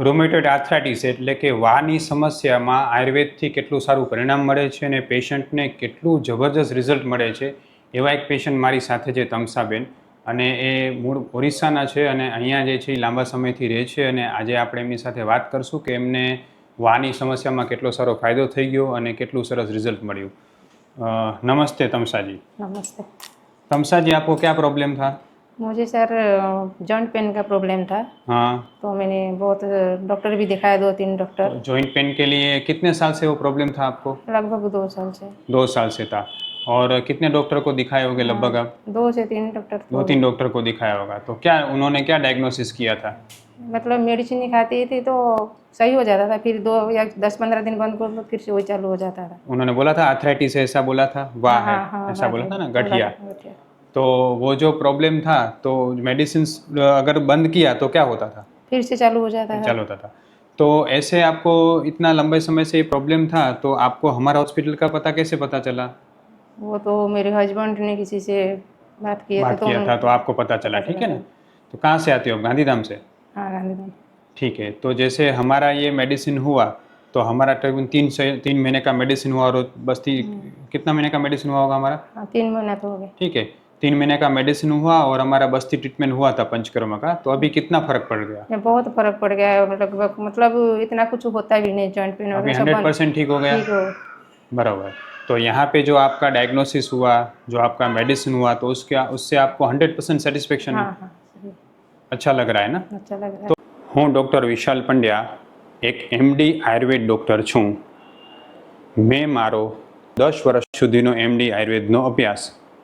રોમેટોઇડ arthritis એટલે કે વાની સમસ્યામાં આયુર્વેદથી કેટલું સારું પરિણામ મળે છે અને પેશન્ટને કેટલું જબરજસ્ત રિઝલ્ટ મળે છે એવા એક પેશન્ટ મારી સાથે છે તમસાબેન. અને એ મૂળ ઓરિસ્સાના છે અને અહીંયા જે છે એ લાંબા સમયથી રહે છે અને આજે આપણે એમની સાથે વાત કરશું કે એમને વાની સમસ્યામાં કેટલો સારો ફાયદો થઈ ગયો અને કેટલું સરસ રિઝલ્ટ મળ્યું. નમસ્તે તમસાજી. નમસ્તે. તમસાજી આપો ક્યાં પ્રોબ્લેમ થાય मुझे सर जॉइंट पेन का प्रॉब्लम था। हाँ। तो मैंने बहुत डॉक्टर भी दिखाया दो तीन डॉक्टर तो जॉइंट पेन के लिए कितने साल से वो प्रॉब्लम था आपको? लगभग दो साल से। दो साल से था। और कितने डॉक्टर को दिखाए होंगे लगभग आप? दो से तीन डॉक्टर दो तीन डॉक्टर को दिखाया होगा। तो क्या उन्होंने क्या डायग्नोसिस किया था? मतलब मेडिसिन नहीं खाती थी तो सही हो जाता था। फिर दो या दस पंद्रह दिन बंद कर फिर से वही चालू हो जाता था। उन्होंने बोला था आर्थराइटिस ऐसा बोला था? वाह हाँ, हाँ, ऐसा बोला था ना गठिया। तो वो जो प्रॉब्लम था तो मेडिसिन अगर बंद किया तो क्या होता था? फिर से चालू हो जाता था। चालू होता था। तो ऐसे आपको इतना लंबे समय से ये प्रॉब्लम था तो आपको हमारा हॉस्पिटल का पता कैसे पता चला? वो तो मेरे हस्बैंड ने किसी से बात किया था बात तो किया था तो आपको पता चला ठीक है ना? तो कहाँ से आते हो? गांधीधाम से? हाँ गांधीधाम। ठीक है तो जैसे हमारा ये मेडिसिन हुआ तो हमारा तकरीबन तीन से तीन महीने का मेडिसिन हुआ और बस्ती कितना महीने का मेडिसिन हुआ होगा हमारा? हाँ तीन महीना तो हो गया। ठीक है तीन महीने का मेडिसिन हुआ और हमारा बस्ती ट्रीटमेंट हुआ था पंचकर्मा का तो अभी कितना फर्क पड़ गया में बहुत फर्क पड़ गया है मतलब मतलब इतना कुछ होता भी नहीं जॉइंट पेन अभी वगैरह सब हंड्रेड बंद परसेंट ठीक हो गया ठीक हो बराबर तो यहाँ पे जो आपका डायग्नोसिस हुआ जो आपका मेडिसिन हुआ तो उसके उससे आपको हंड्रेड परसेंट सेटिस्फेक्शन हाँ हाँ सही अच्छा लग रहा है ना अच्छा लग रहा है હું ડૉક્ટર વિશાલ પંડ્યા એક એમડી આયુર્વેદ ડૉક્ટર છું મેં મારો દસ વર્ષ સુધીનો એમડી આયુર્વેદનો અભ્યાસ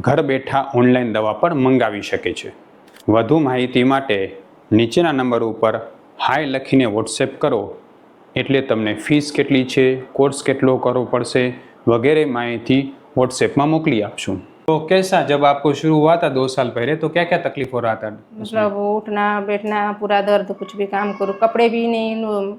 ઘર બેઠા ઓનલાઈન દવા પણ મંગાવી શકે છે વધુ માહિતી માટે નીચેના નંબર ઉપર હાય લખીને વોટ્સએપ કરો એટલે તમને ફીસ કેટલી છે કોર્સ કેટલો કરવો પડશે વગેરે માહિતી व्हाट्सएप में मोकली आपशूँ तो कैसा जब आपको शुरू हुआ था दो साल पहले तो क्या क्या तकलीफ हो रहा था मतलब उठना बैठना पूरा दर्द कुछ भी काम करो कपड़े भी नहीं नो-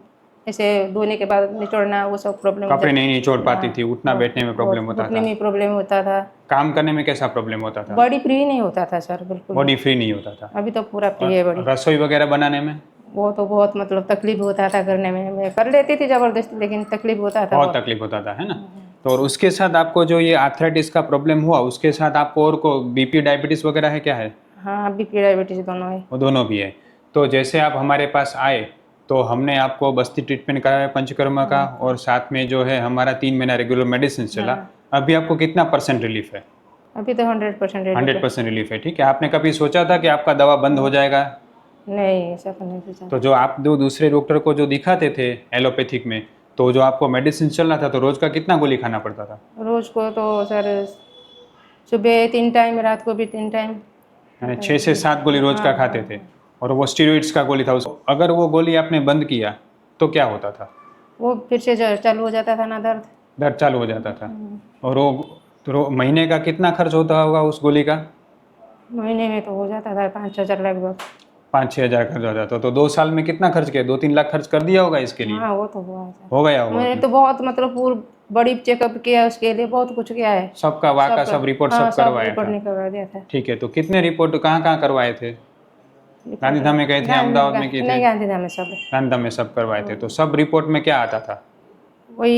ऐसे धोने के बाद निचोड़ना वो सब प्रॉब्लम कपड़े नहीं निचोड़ पाती थी उठना बैठने में प्रॉब्लम होता था। में प्रॉब्लम होता था। काम करने में कैसा प्रॉब्लम होता था? बॉडी फ्री नहीं होता था सर बिल्कुल बॉडी फ्री नहीं होता था। अभी तो पूरा फ्री है बॉडी रसोई वगैरह बनाने में? वो तो बहुत मतलब तकलीफ़ होता था करने में। मैं कर लेती थी ज़बरदस्ती लेकिन तकलीफ़ होता था बहुत बहुत। तकलीफ़ होता था है ना? तो और उसके साथ आपको जो ये आर्थराइटिस का प्रॉब्लम हुआ उसके साथ आपको और को बीपी डायबिटीज़ वगैरह है क्या है? हाँ बीपी डायबिटीज़ दोनों है। वो दोनों भी है। तो जैसे आप हमारे पास आए तो हमने आपको बस्ती ट्रीटमेंट कराया पंचकर्मा का और साथ में जो है हमारा तीन महीना रेगुलर मेडिसिन चला। अभी आपको कितना परसेंट रिलीफ है? अभी तो hundred percent hundred percent relief है ठीक है? आपने कभी सोचा था कि आपका दवा बंद हो जाएगा? नहीं ऐसा तो नहीं सोचा। तो जो आप दो दूसरे डॉक्टर को जो दिखाते थे एलोपैथिक में तो जो आपको मेडिसिन चलना था तो रोज का कितना गोली खाना पड़ता था? रोज को तो सर सुबह तीन टाइम रात को भी तीन टाइम यानी छः से सात गोली रोज का खाते थे। और वो स्टीरोइड्स का गोली था उसको अगर वो गोली आपने बंद किया तो क्या होता था? वो फिर से चालू हो जाता था ना दर्द? दर्द चालू हो जाता था। और वो तो महीने का कितना खर्च होता होगा उस गोली का? महीने में तो हो जाता था पाँच हज़ार लगभग। पाँच छः हज़ार खर्च होता था तो दो साल में कितना खर्च किया? दो तीन लाख खर्च कर दिया होगा इसके लिए? हाँ वो तो हुआ हो गया होगा मैंने तो बहुत मतलब पूरा बड़ी चेकअप किया उसके लिए बहुत कुछ किया है। सबका वाह का सब रिपोर्ट हाँ, सब करवाया रिपोर्ट था। निकलवा दिया था। ठीक है तो कितने रिपोर्ट कहाँ कहाँ करवाए थे? गांधीधाम में गए थे अहमदाबाद में किए थे नहीं गांधीधाम में सब गांधीधाम में सब करवाए थे तो सब रिपोर्ट में क्या आता था वही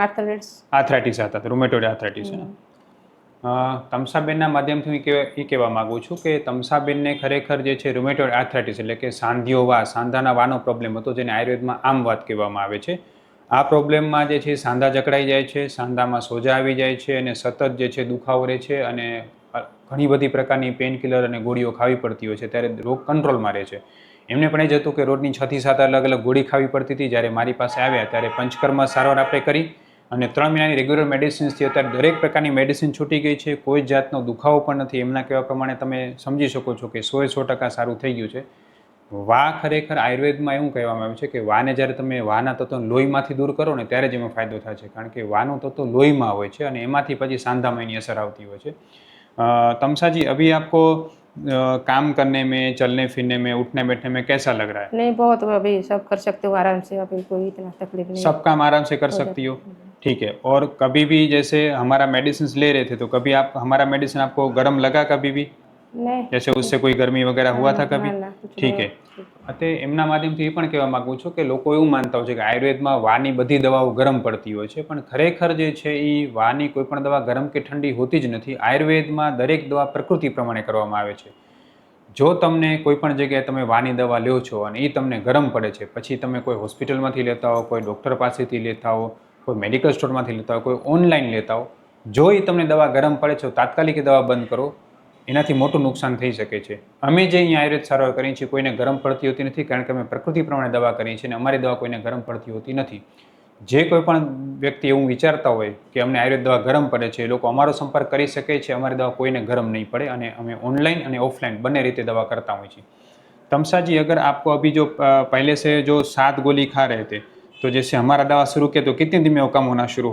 आर्थराइटिस આર્થરાઇટિસ હતા રૂમેટોઇડ આર્થરાઇટિસ છે અ, તમસાબેનના માધ્યમથી હું કહેવા- એ કહેવા માગું છું કે તમસાબેનને ખરેખર જે છે રૂમેટોઇડ આર્થરાઇટિસ એટલે કે સાંધિયો વા સાંધાના વાનો પ્રોબ્લેમ હતો જેને આયુર્વેદમાં આમ વાત કહેવામાં આવે છે આ પ્રોબ્લેમમાં જે છે સાંધા જકડાઈ જાય છે સાંધામાં સોજા આવી જાય છે અને સતત જે છે દુખાવો રહે છે અને અ, ઘણી બધી પ્રકારની પેન કિલર અને ગોળીઓ ખાવી પડતી હોય છે, ત્યારે રોગ કંટ્રોલમાં રહે છે. એમને પણ એ જ હતું કે રોજની છ થી સાત અલગ અલગ ગોળી ખાવી પડતી હતી, જ્યારે મારી પાસે આવ્યા ત્યારે પંચકર્મ સારવાર આપણે કરી અને ત્રણ મહિનાની રેગ્યુલર મેડિસિન્સથી અત્યારે દરેક પ્રકારની મેડિસિન છૂટી ગઈ છે, કોઈ જાતનો દુખાવો પણ નથી. એમના કહેવા પ્રમાણે તમે સમજી શકો છો કે સોએ સો ટકા સારું થઈ ગયું છે. વા ખરેખર આયુર્વેદમાં એવું કહેવામાં આવ્યું છે કે વાને જ્યારે તમે વાના તત્વો લોહીમાંથી દૂર કરો ને ત્યારે જ એમાં ફાયદો થાય છે, કારણ કે વાનું તત્વ લોહીમાં હોય છે અને એમાંથી પછી સાંધામાં એની અસર આવતી હોય છે. तमसा जी अभी आपको आ, काम करने में चलने फिरने में उठने बैठने में कैसा लग रहा है? नहीं बहुत अभी सब कर सकते हो आराम से अभी कोई इतना तकलीफ़ नहीं सब काम आराम से कर सकती हो? ठीक है और कभी भी जैसे हमारा मेडिसिन ले रहे थे तो कभी आप हमारा मेडिसिन आपको गर्म लगा कभी भी? नहीं। जैसे उससे कोई गर्मी वगैरह हुआ था कभी? ठीक ના, અત્યારે એમના માધ્યમથી એ પણ કહેવા માગું છું કે લોકો એવું માનતા હોય છે કે આયુર્વેદમાં વાની બધી દવાઓ ગરમ પડતી હોય છે, પણ ખરેખર જે છે એ વાની કોઈ પણ દવા ગરમ કે ઠંડી હોતી જ નથી. આયુર્વેદમાં દરેક દવા પ્રકૃતિ પ્રમાણે કરવામાં આવે છે. જો તમને કોઈ પણ જગ્યાએ તમે વાની દવા લ્યો છો અને એ તમને ગરમ પડે છે, પછી તમે કોઈ હોસ્પિટલમાંથી લેતા હો કોઈ ડૉક્ટર પાસેથી લેતા હો કોઈ મેડિકલ સ્ટોરમાંથી લેતા હો કોઈ ઓનલાઈન લેતા હો જો એ તમને દવા ગરમ પડે છે તાત્કાલિક દવા બંધ કરો. એનાથી મોટું નુકસાન થઈ શકે છે. અમે જે અહીંયા આયુર્વેદ સારવાર કરીએ છીએ, કોઈને ગરમ પડતી હોતી નથી, કારણ કે અમે પ્રકૃતિ પ્રમાણે દવા કરીએ છીએ અને અમારી દવા કોઈને ગરમ પડતી હોતી નથી. જે કોઈ પણ વ્યક્તિ એવું વિચારતા હોય કે અમને આયુર્વેદ દવા ગરમ પડે છે, એ લોકો અમારો સંપર્ક કરી શકે છે, અમારી દવા કોઈને ગરમ નહીં પડે અને અમે ઓનલાઈન અને ઓફલાઈન બંને રીતે દવા કરતા હોઈએ છીએ. तमसा અગર अगर आपको अभी जो पहले से जो सात गोली खा रहे थे तो जैसे દવા શરૂ शुरू તો तो कितने दिन में वो कम होना शुरू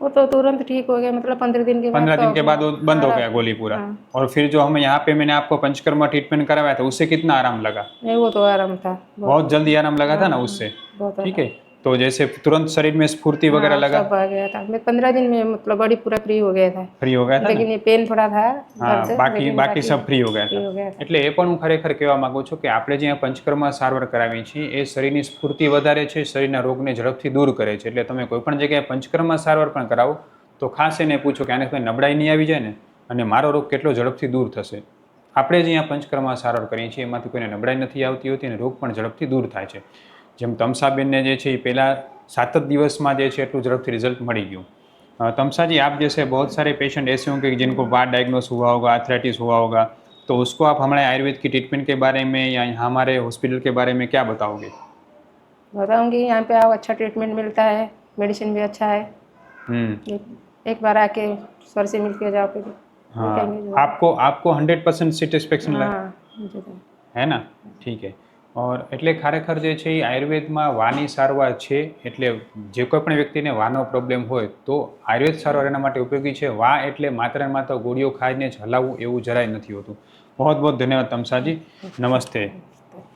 वो तो तुरंत ठीक हो गया मतलब पंद्रह दिन के पंद्रह तो दिन के बाद वो बंद हो गया गोली पूरा। हाँ। और फिर जो हम यहाँ पे मैंने आपको पंचकर्मा ट्रीटमेंट करवाया था उससे कितना आराम लगा? नहीं वो तो आराम था। बहुत बहुत जल्दी आराम लगा था ना उससे? ठीक है। तो जैसे तुरंत शरीर में स्फूर्ति वगैरह हाँ, लगा सब आ गया था मैं पंद्रह दिन में मतलब बॉडी पूरा फ्री हो गया था फ्री हो गया था लेकिन ना ये पेन थोड़ा था हाँ दर्द, बाकी लेकिन બાકી સબ ફ્રી હો ગયા फ्री હતા हो गया था એટલે એ પણ હું ખરેખર કહેવા માંગુ છું કે આપણે જે અહીંયા પંચકર્મા સારવાર કરાવી છીએ એ શરીરની સ્ફૂર્તિ વધારે છે શરીરના રોગને ઝડપથી દૂર કરે છે એટલે તમે કોઈ પણ જગ્યાએ પંચકર્મા સારવાર પણ કરાવો તો ખાસ એને પૂછો કે આને કોઈ નબળાઈ નહીં આવી જાય ને અને મારો રોગ કેટલો ઝડપથી દૂર થશે આપણે જે અહીંયા પંચકર્મા સારવાર કરીએ છીએ એમાંથી કોઈને નબળાઈ નથી આવતી હોતી અને રોગ પણ ઝડપથી દૂર થાય છે જેમ તમસાબેનને જે છે એ પહેલાં સાત જ દિવસમાં જે છે એટલું ઝડપથી रिजल्ट મળી ગયું अ, तमसा जी आप जैसे बहुत सारे पेशेंट ऐसे होंगे कि जिनको बार डायग्नोस हुआ होगा आर्थराइटिस हुआ होगा तो उसको आप हमारे आयुर्वेद की ट्रीटमेंट के बारे में या यहाँ हमारे हॉस्पिटल के बारे में क्या बताओगे बताऊंगी यहाँ पे आओ अच्छा ट्रीटमेंट मिलता है मेडिसिन भी अच्छा है हम्म एक- एक बार आके सर से मिल के जाओ फिर हाँ देखेंगे जो- आपको आपको हंड्रेड परसेंट सेटिस्फेक्शन लगा हाँ मुझे तो- હે ના ઠીક હે ઓર એટલે ખરેખર જે છે એ આયુર્વેદમાં વાની સારવાર છે, એટલે જે કોઈ પણ વ્યક્તિને વાનો પ્રોબ્લેમ હોય તો આયુર્વેદ સારવાર એના માટે ઉપયોગી છે. વા એટલે માત્ર ને માત્ર ગોળીઓ ખાઈને જ હલાવવું એવું જરાય નથી હોતું. બહુ બહુ ધન્યવાદ તમસાજી. નમસ્તે.